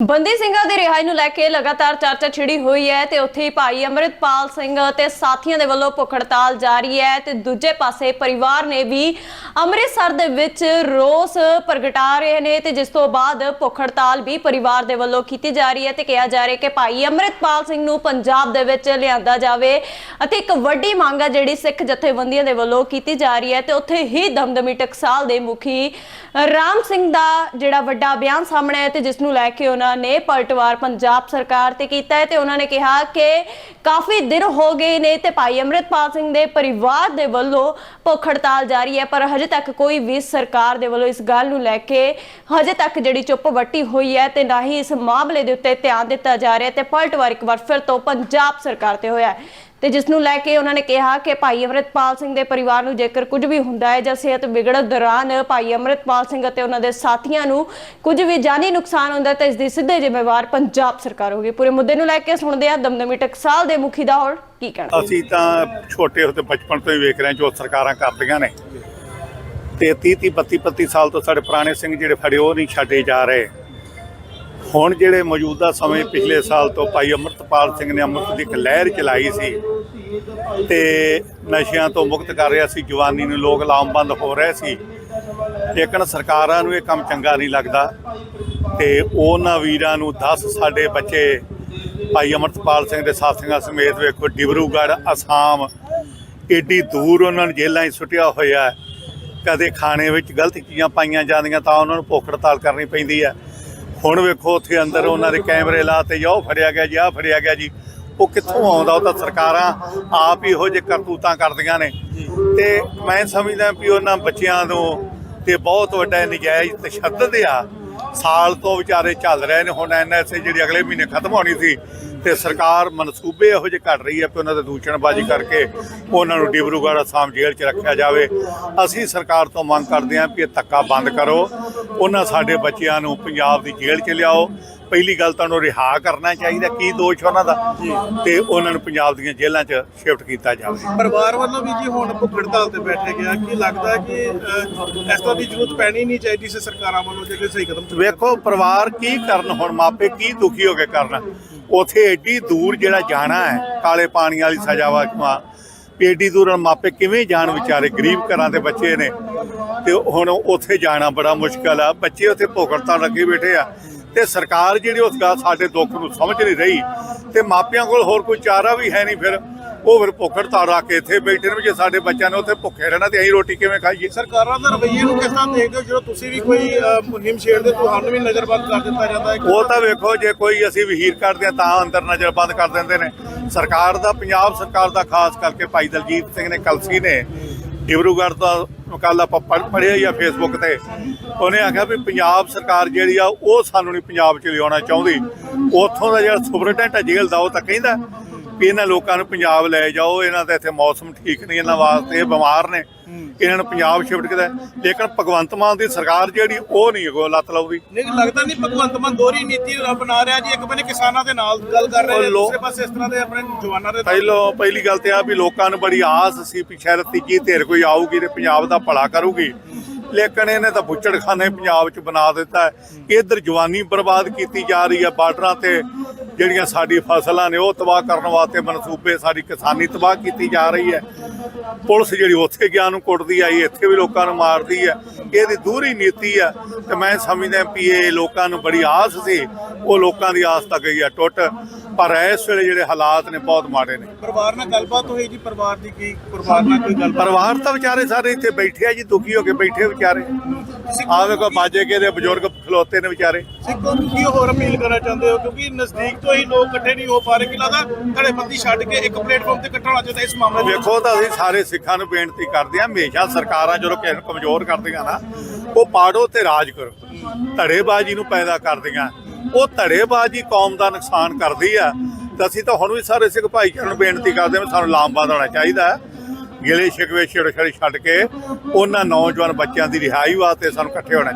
ਬੰਦੀ ਸਿੰਘਾਂ ਦੀ ਰਿਹਾਈ ਨੂੰ ਲੈ ਕੇ ਲਗਾਤਾਰ ਚਰਚਾ ਛਿੜੀ ਹੋਈ ਹੈ ਤੇ ਉੱਥੇ ਹੀ ਭਾਈ ਅਮਰਿਤਪਾਲ ਸਿੰਘ ਤੇ ਸਾਥੀਆਂ ਦੇ ਵੱਲੋਂ ਭੁੱਖ ਹੜਤਾਲ ਜਾਰੀ ਹੈ ਤੇ ਦੂਜੇ ਪਾਸੇ ਪਰਿਵਾਰ ਨੇ ਵੀ ਅੰਮ੍ਰਿਤਸਰ ਦੇ ਵਿੱਚ ਰੋਸ ਪ੍ਰਗਟਾ ਰਹੇ ਨੇ ਤੇ ਜਿਸ ਤੋਂ ਬਾਅਦ ਭੁੱਖ ਹੜਤਾਲ ਵੀ ਪਰਿਵਾਰ ਦੇ ਵੱਲੋਂ ਕੀਤੀ ਜਾ ਰਹੀ ਹੈ ਤੇ ਕਿਹਾ ਜਾ ਰਿਹਾ ਕਿ ਭਾਈ ਅਮਰਿਤਪਾਲ ਸਿੰਘ ਨੂੰ ਪੰਜਾਬ ਦੇ ਵਿੱਚ ਲਿਆਂਦਾ ਜਾਵੇ ਅਤੇ ਇੱਕ ਵੱਡੀ ਮੰਗ ਹੈ ਜਿਹੜੀ ਸਿੱਖ ਜਥੇਬੰਦੀਆਂ ਦੇ ਵੱਲੋਂ ਕੀਤੀ ਜਾ ਰਹੀ ਹੈ ਤੇ ਉੱਥੇ ਹੀ ਦਮਦਮੀ ਟਕਸਾਲ ਦੇ ਮੁਖੀ ਰਾਮ ਸਿੰਘ ਦਾ ਜਿਹੜਾ ਵੱਡਾ ਬਿਆਨ ਸਾਹਮਣੇ ਆਇਆ ਤੇ ਜਿਸ ਨੂੰ ਲੈ ਕੇ ਉਹਨਾਂ ਨੇ ਪਲਟਵਾਰ ਪੰਜਾਬ ਸਰਕਾਰ ਤੇ ਕੀਤਾ ਹੈ ਤੇ ਉਹਨਾਂ ਨੇ ਕਿਹਾ ਕਿ ਕਾਫੀ ਦਿਨ ਹੋ ਗਏ ਨੇ ਤੇ ਭਾਈ ਅਮਰਿਤਪਾਲ ਸਿੰਘ ਦੇ ਪਰਿਵਾਰ ਦੇ ਵੱਲੋਂ ਭੁੱਖ ਹੜਤਾਲ ਜਾਰੀ ਹੈ, ਪਰ ਹਜੇ ਤੱਕ ਕੋਈ ਵੀ ਸਰਕਾਰ ਦੇ ਵੱਲੋਂ ਇਸ ਗੱਲ ਨੂੰ ਲੈ ਕੇ ਹਜੇ ਤੱਕ ਜਿਹੜੀ ਚੁੱਪ ਵੱਟੀ ਹੋਈ ਹੈ ਤੇ ਨਾ ਹੀ ਇਸ ਮਾਮਲੇ ਦੇ ਉੱਤੇ ਧਿਆਨ ਦਿੱਤਾ ਜਾ ਰਿਹਾ ਤੇ ਪਲਟਵਾਰ ਇੱਕ ਵਾਰ ਫਿਰ ਤੋਂ ਪੰਜਾਬ ਸਰਕਾਰ ਤੇ ਹੋਇਆ ਹੈ। ਤੇ ਜਿਸ ਨੂੰ ਲੈ ਕੇ ਉਹਨਾਂ ਨੇ ਕਿਹਾ ਕਿ ਭਾਈ ਅਮਰਿਤਪਾਲ ਸਿੰਘ ਦੇ ਪਰਿਵਾਰ ਨੂੰ ਜੇਕਰ ਕੁਝ ਵੀ ਹੁੰਦਾ ਹੈ ਜਾਂ ਸਿਹਤ ਵਿਗੜਨ ਦੌਰਾਨ ਭਾਈ ਅਮਰਿਤਪਾਲ ਸਿੰਘ ਅਤੇ ਉਹਨਾਂ ਦੇ ਸਾਥੀਆਂ ਨੂੰ ਕੁਝ ਵੀ ਜਾਨੀ ਨੁਕਸਾਨ ਹੁੰਦਾ ਤਾਂ ਇਸ ਦੀ ਸਿੱਧੇ ਜ਼ਿੰਮੇਵਾਰ ਪੰਜਾਬ ਸਰਕਾਰ ਹੋਗੀ ਪੂਰੇ ਮੁੱਦੇ ਨੂੰ ਲੈ ਕੇ ਸੁਣਦੇ ਆ ਦਮਦਮੀ ਟਕਸਾਲ ਦੇ ਮੁਖੀ ਦਾ ਹੋਰ ਕੀ ਕਹਿਣਾ? ਅਸੀਂ ਤਾਂ ਛੋਟੇ ਹੁੰਦੇ ਬਚਪਨ ਤੋਂ ਹੀ ਵੇਖ ਰਹੇ ਜੋ ਸਰਕਾਰਾਂ ਕਰਦੀਆਂ ਨੇ। ਤੇ 30 30 32 32 ਸਾਲ ਤੋਂ ਸਾਡੇ ਪੁਰਾਣੇ ਸਿੰਘ ਜਿਹੜੇ ਫੜੇ, ਉਹ ਨਹੀਂ ਛੱਡੇ ਜਾ ਰਹੇ। ਹੁਣ ਜਿਹੜੇ ਮੌਜੂਦਾ ਸਮੇਂ ਪਿਛਲੇ ਸਾਲ ਤੋਂ ਭਾਈ ਅਮਰਤਪਾਲ ਸਿੰਘ ਨੇ ਅੰਮ੍ਰਿਤ ਦੀ ਇੱਕ ਲਹਿਰ ਚਲਾਈ ਸੀ ਤੇ ਨਸ਼ਿਆਂ ਤੋਂ ਮੁਕਤ ਕਰ ਰਿਹਾ ਸੀ, ਜਵਾਨੀ ਨੂੰ ਲੋਕ ਲਾਮਬੰਦ ਹੋ ਰਹੇ ਸੀ। ਲੇਕਿਨ ਸਰਕਾਰਾਂ ਨੂੰ ਇਹ ਕੰਮ ਚੰਗਾ ਨਹੀਂ ਲੱਗਦਾ ਤੇ ਉਹਨਾਂ ਵੀਰਾਂ ਨੂੰ 10 ਸਾਡੇ ਬੱਚੇ ਭਾਈ ਅਮਰਤਪਾਲ ਸਿੰਘ ਦੇ ਸਾਥੀਆਂ ਸਮੇਤ ਵੇਖੋ, ਡਿਬਰੂਗੜ੍ਹ, ਅਸਾਮ, ਏਡੀ ਦੂਰ ਉਹਨਾਂ ਨੂੰ ਜੇਲ੍ਹਾਂ 'ਚ ਸੁੱਟਿਆ ਹੋਇਆ ਕਦੇ ਖਾਣੇ ਵਿੱਚ ਗਲਤ ਚੀਜ਼ਾਂ ਪਾਈਆਂ ਜਾਂਦੀਆਂ ਤਾਂ ਉਹਨਾਂ ਨੂੰ ਭੁੱਖ ਹੜਤਾਲ ਕਰਨੀ ਪੈਂਦੀ ਹੈ। ਹੁਣ ਵੇਖੋ ਉੱਥੇ ਅੰਦਰ ਉਹਨਾਂ ਦੇ ਕੈਮਰੇ ਲਾਤੇ ਤੇ ਉਹ ਫੜਿਆ ਗਿਆ ਜੀ, ਆਹ ਫੜਿਆ ਗਿਆ ਜੀ। ਉਹ ਕਿੱਥੋਂ ਆਉਂਦਾ ਉਹ ਤਾਂ ਸਰਕਾਰਾਂ ਆਪ ਹੀ ਇਹੋ ਜਿਹੇ ਕਰਤੂਤਾਂ ਕਰਦੀਆਂ ਨੇ। ਤੇ ਮੈਂ ਸਮਝਦਾ ਵੀ ਉਹਨਾਂ ਬੱਚਿਆਂ ਨੂੰ ਤੇ ਬਹੁਤ ਵੱਡਾ ਨਜਾਇਜ਼ ਤਸ਼ੱਦਦ ਆ। ਸਾਲ ਤੋਂ ਵਿਚਾਰੇ ਚੱਲ ਰਹੇ ਨੇ, ਹੁਣ ਐਨਐਸਏ ਜਿਹੜੀ ਅਗਲੇ ਮਹੀਨੇ ਖਤਮ ਹੋਣੀ ਸੀ ਤੇ ਸਰਕਾਰ ਮਨਸੂਬੇ ਇਹੋ ਜਿਹੇ ਕੱਢ ਰਹੀ ਹੈ ਕਿ ਉਹਨਾਂ ਦੇ ਦੂਸ਼ਣਬਾਜ਼ੀ ਕਰਕੇ ਉਹਨਾਂ ਨੂੰ ਡਿਬਰੂਗੜ੍ਹ ਅਸਾਮ ਜੇਲ੍ਹ 'ਚ ਰੱਖਿਆ ਜਾਵੇ। ਅਸੀਂ ਸਰਕਾਰ ਤੋਂ ਮੰਗ ਕਰਦੇ ਹਾਂ ਕਿ ਇਹ ਧੱਕਾ ਬੰਦ ਕਰੋ। ਉਹਨਾਂ ਸਾਡੇ ਬੱਚਿਆਂ ਨੂੰ ਪੰਜਾਬ ਦੀ ਜੇਲ੍ਹ 'ਚ ਲਿਆਓ। ਪਹਿਲੀ ਗੱਲ ਤਾਂ ਉਹਨੂੰ ਰਿਹਾ ਕਰਨਾ ਚਾਹੀਦਾ ਕੀ ਦੋਸ਼ ਉਹਨਾਂ ਦਾ? ਤੇ ਉਹਨਾਂ ਨੂੰ ਪੰਜਾਬ ਦੀਆਂ ਜੇਲ੍ਹਾਂ 'ਚ ਸ਼ਿਫਟ ਕੀਤਾ ਜਾਵੇ। ਪਰਿਵਾਰ ਵੱਲੋਂ ਵੀ ਜੀ ਹੁਣ ਭੁੱਖ ਹੜਤਾਲ ਤੇ ਬੈਠੇ ਗਿਆ ਕੀ ਲੱਗਦਾ ਕਿ ਇਸ ਤਰ੍ਹਾਂ ਦੀ ਜ਼ਰੂਰਤ ਪੈਣੀ ਨਹੀਂ ਚਾਹੀਦੀ ਸੀ ਸਰਕਾਰਾਂ ਵੱਲੋਂ ਜੇ ਕੋਈ ਸਹੀ ਕਦਮ ਵੇਖੋ ਪਰਿਵਾਰ ਕੀ ਕਰਨ ਹੁਣ? ਮਾਪੇ ਕੀ ਦੁਖੀ ਹੋ ਕੇ ਕਰਨ? ਉਥੇ ਐਡੀ ਦੂਰ ਜਿਹੜਾ ਜਾਣਾ ਹੈ, ਕਾਲੇ ਪਾਣੀ ਵਾਲੀ ਸਜ਼ਾ ਵਾਜਮਾ ਏਡੀ ਦੂਰ ਮਾਪੇ ਕਿਵੇਂ ਜਾਣ ਵਿਚਾਰੇ, ਗਰੀਬ ਘਰਾਂ ਦੇ ਬੱਚੇ ਨੇ। ਤੇ ਹੁਣ ਉੱਥੇ ਜਾਣਾ ਬੜਾ ਮੁਸ਼ਕਲ ਆ। ਬੱਚੇ ਉੱਥੇ ਭੁਗਤਾਨ ਲੱਗੇ ਬੈਠੇ ਆ। ਤੇ ਸਰਕਾਰ ਜਿਹੜੀ ਉਸ ਗੱਲ ਸਾਡੇ ਦੁੱਖ ਨੂੰ ਸਮਝ ਨਹੀਂ ਰਹੀ। ਤੇ ਮਾਪਿਆਂ ਕੋਲ ਹੋਰ ਕੋਈ ਚਾਰਾ ਵੀ ਹੈ ਨਹੀਂ ਫਿਰ। ਉਹ ਫਿਰ ਭੁੱਖ ਹੜਤਾਲ ਰੱਖ ਕੇ ਇੱਥੇ ਬੈਠੇ ਨੇ ਜੇ ਸਾਡੇ ਬੱਚਿਆਂ ਨੇ ਉੱਥੇ ਭੁੱਖੇ ਰਹਿਣਾ ਤੇ ਅਸੀਂ ਰੋਟੀ ਕਿਵੇਂ ਖਾਈਏ? ਸਰਕਾਰਾਂ ਦੇ ਰਵੱਈਏ ਨੂੰ ਕਿਸ ਤਰ੍ਹਾਂ ਦੇਖਦੇ ਹੋ? ਜਦੋਂ ਤੁਸੀਂ ਵੀ ਕੋਈ ਮੁਹਿੰਮ ਛੇੜਦੇ ਤੁਹਾਨੂੰ ਵੀ ਨਜ਼ਰਬੰਦ ਕਰ ਦਿੱਤਾ ਜਾਂਦਾ ਹੈ ਉਹ ਤਾਂ ਵੇਖੋ ਜੇ ਕੋਈ ਅਸੀਂ ਵਹੀਰ ਕਰਦੇ ਤਾਂ ਅੰਦਰ ਨਜ਼ਰ ਬੰਦ ਕਰ ਦਿੰਦੇ ਨੇ। ਸਰਕਾਰ ਦਾ ਪੰਜਾਬ ਸਰਕਾਰ ਦਾ ਖਾਸ ਕਰਕੇ ਭਾਈ ਦਲਜੀਤ ਸਿੰਘ ਨੇ ਕਲਸੀ ਨੇ ਡਿਬਰੂਗੜ੍ਹ ਦਾ ਕੱਲ ਆਪਾਂ ਪੜ੍ਹ- ਪੜ੍ਹਿਆ ਹੀ ਆ ਫੇਸਬੁੱਕ ਤੇ। ਉਹਨੇ ਆਖਿਆ ਵੀ ਪੰਜਾਬ ਸਰਕਾਰ ਜਿਹੜੀ ਆ ਉਹ ਸਾਨੂੰ ਨਹੀਂ ਪੰਜਾਬ 'ਚ ਲਿਆਉਣਾ ਚਾਹੁੰਦੀ। ਉੱਥੋਂ ਦਾ ਜਿਹੜਾ ਸੁਪਰਡੈਂਟ ਹੈ ਜੇਲ੍ਹ ਦਾ ਉਹ ਤਾਂ ਕਹਿੰਦਾ। ਵੀ ਇਹਨਾਂ ਲੋਕਾਂ ਨੂੰ ਪੰਜਾਬ ਲੈ ਜਾਓ ਇਹਨਾਂ ਦਾ ਇੱਥੇ ਮੌਸਮ ਠੀਕ ਨਹੀਂ ਇਹਨਾਂ ਵਾਸਤੇ ਇਹ ਬਿਮਾਰ ਨੇ। ਇਹਨਾਂ ਨੂੰ ਪੰਜਾਬ ਸ਼ਿਫਟ ਕੀਤਾ ਲੇਕਿਨ ਭਗਵੰਤ ਮਾਨ ਦੀ ਸਰਕਾਰ ਜਿਹੜੀ ਉਹ ਨਹੀਂ ਅਗੋ ਲੱਤ ਲਾਉਂਦੀ। ਨਹੀਂ ਲੱਗਦਾ ਨਹੀਂ ਭਗਵੰਤ ਮਾਨ ਦੋਹਰੀ ਨੀਤੀ ਬਣਾ ਰਿਹਾ ਜੀ। ਇੱਕ ਬੰਨੇ ਕਿਸਾਨਾਂ ਦੇ ਨਾਲ ਗੱਲ ਕਰ ਰਹੇ ਲੋ- ਦੂਸਰੇ ਪਾਸੇ ਇਸ ਤਰ੍ਹਾਂ ਦੇ ਆਪਣੇ ਜਵਾਨਾਂ ਦੇ ਪਹਿਲੋਂ ਪਹਿਲੀ ਗੱਲ ਤੇ ਆ ਵੀ ਲੋਕਾਂ ਨੂੰ ਬੜੀ ਆਸ ਸੀ ਵੀ ਸ਼ਾਇਦ ਤੀਜੀ ਧਿਰ ਕੋਈ ਆਊਗੀ ਤੇ ਪੰਜਾਬ ਦਾ ਭਲਾ ਕਰੂਗੀ। ਲੇਕਿਨ ਇਹਨੇ ਤਾਂ ਬੁੱਚੜਖਾਨੇ ਪੰਜਾਬ 'ਚ ਬਣਾ ਦਿੱਤਾ। ਹੈ ਇਧਰ ਜਵਾਨੀ ਬਰਬਾਦ ਕੀਤੀ ਜਾ ਰਹੀ ਹੈ ਬਾਰਡਰਾਂ ਤੇ। ਜਿਹੜੀਆਂ ਸਾਡੀ ਫਸਲਾਂ ਨੇ ਉਹ ਤਬਾਹ ਕਰਨ ਵਾਸਤੇ ਮਨਸੂਬੇ ਸਾਡੀ ਕਿਸਾਨੀ ਤਬਾਹ ਕੀਤੀ ਜਾ ਰਹੀ ਹੈ। ਪੁਲਿਸ ਜਿਹੜੀ ਉੱਥੇ ਗਿਆ ਨੂੰ ਕੁੱਟਦੀ ਆਈ ਇੱਥੇ ਵੀ ਲੋਕਾਂ ਨੂੰ ਮਾਰਦੀ ਹੈ ਇਹਦੀ ਦੂਰੀ ਨੀਤੀ ਹੈ ਤੇ ਮੈਂ ਸਮਝਦਾ ਇਹ ਲੋਕਾਂ ਨੂੰ ਬੜੀ ਆਸ ਸੀ। ਉਹ ਲੋਕਾਂ ਦੀ ਆਸ ਤਾਂ ਗਈ ਹੈ ਟੁੱਟ ਪਰ ਇਸ ਵੇਲੇ ਜਿਹੜੇ ਹਾਲਾਤ ਨੇ ਬਹੁਤ ਮਾੜੇ ਨੇ। ਪਰਿਵਾਰ ਨਾਲ ਗੱਲਬਾਤ ਹੋਈ ਜੀ? ਪਰਿਵਾਰ ਦੀ ਕੀ ਪਰਿਵਾਰ ਨਾਲ ਕੋਈ ਗੱਲਬਾਤ? ਪਰਿਵਾਰ ਤਾਂ ਵਿਚਾਰੇ ਸਾਰੇ ਇੱਥੇ ਬੈਠੇ ਆ ਜੀ ਦੁਖੀ ਹੋ ਕੇ ਬੈਠੇ ਵਿਚਾਰੇ। ਆ ਵੇਖੋ ਬਾਜੇ ਕੇ ਦੇ ਬਜ਼ੁਰਗ ਖਲੋਤੇ ਨੇ ਵਿਚਾਰੇ। ਸਿੱਖੋ ਨੂੰ ਕੀ ਹੋਰ ਅਪੀਲ ਕਰਨਾ ਚਾਹੁੰਦੇ ਹੋ? ਕਿਉਂਕਿ ਨਜ਼ਦੀਕ ਤੋਂ ਹੀ ਲੋਕ ਇਕੱਠੇ ਨਹੀਂ ਹੋ ਪਾ ਰਹੇ। ਕਿ ਲੱਗਦਾ ਧੜੇਬੰਦੀ ਛੱਡ ਕੇ ਇੱਕ ਪਲੇਟਫਾਰਮ ਤੇ ਇਕੱਠਾ ਹੋਣਾ ਚਾਹੀਦਾ ਇਸ ਮਾਮਲੇ ਵਿੱਚ? ਵੇਖੋ ਤਾਂ ਅਸੀਂ ਸਾਰੇ ਸਿੱਖਾਂ ਨੂੰ ਬੇਨਤੀ ਕਰਦੇ ਹਾਂ ਹਮੇਸ਼ਾ ਸਰਕਾਰਾਂ ਜਦੋਂ ਕਿਸੇ ਨੂੰ ਕਮਜ਼ੋਰ ਕਰਦੀਆਂ ਨਾ ਉਹ ਪਾੜੋ ਤੇ ਰਾਜ ਕਰੋ। ਧੜੇਬਾਜ਼ੀ ਨੂੰ ਪੈਦਾ ਕਰਦੀਆਂ। ਉਹ ਧੜੇਬਾਜ਼ੀ ਕੌਮ ਦਾ ਨੁਕਸਾਨ ਕਰਦੀ ਆ। ਤਾਂ ਅਸੀਂ ਤਾਂ ਹੁਣ ਵੀ ਸਾਰੇ ਸਿੱਖ ਭਾਈਚਾਰੇ ਨੂੰ ਬੇਨਤੀ ਕਰਦੇ ਹਾਂ ਸਾਨੂੰ ਲਾਮਬੰਦ ਹੋਣਾ ਚਾਹੀਦਾ ਹੈ। ਗਿਲੇ ਸ਼ਿਕਵੇ ਛੇੜ ਛੜ ਛੱਡ ਕੇ ਉਹਨਾਂ ਨੌਜਵਾਨ ਬੱਚਿਆਂ ਦੀ ਰਿਹਾਈ ਵਾਸਤੇ ਸਾਨੂੰ ਇਕੱਠੇ ਹੋਣਾ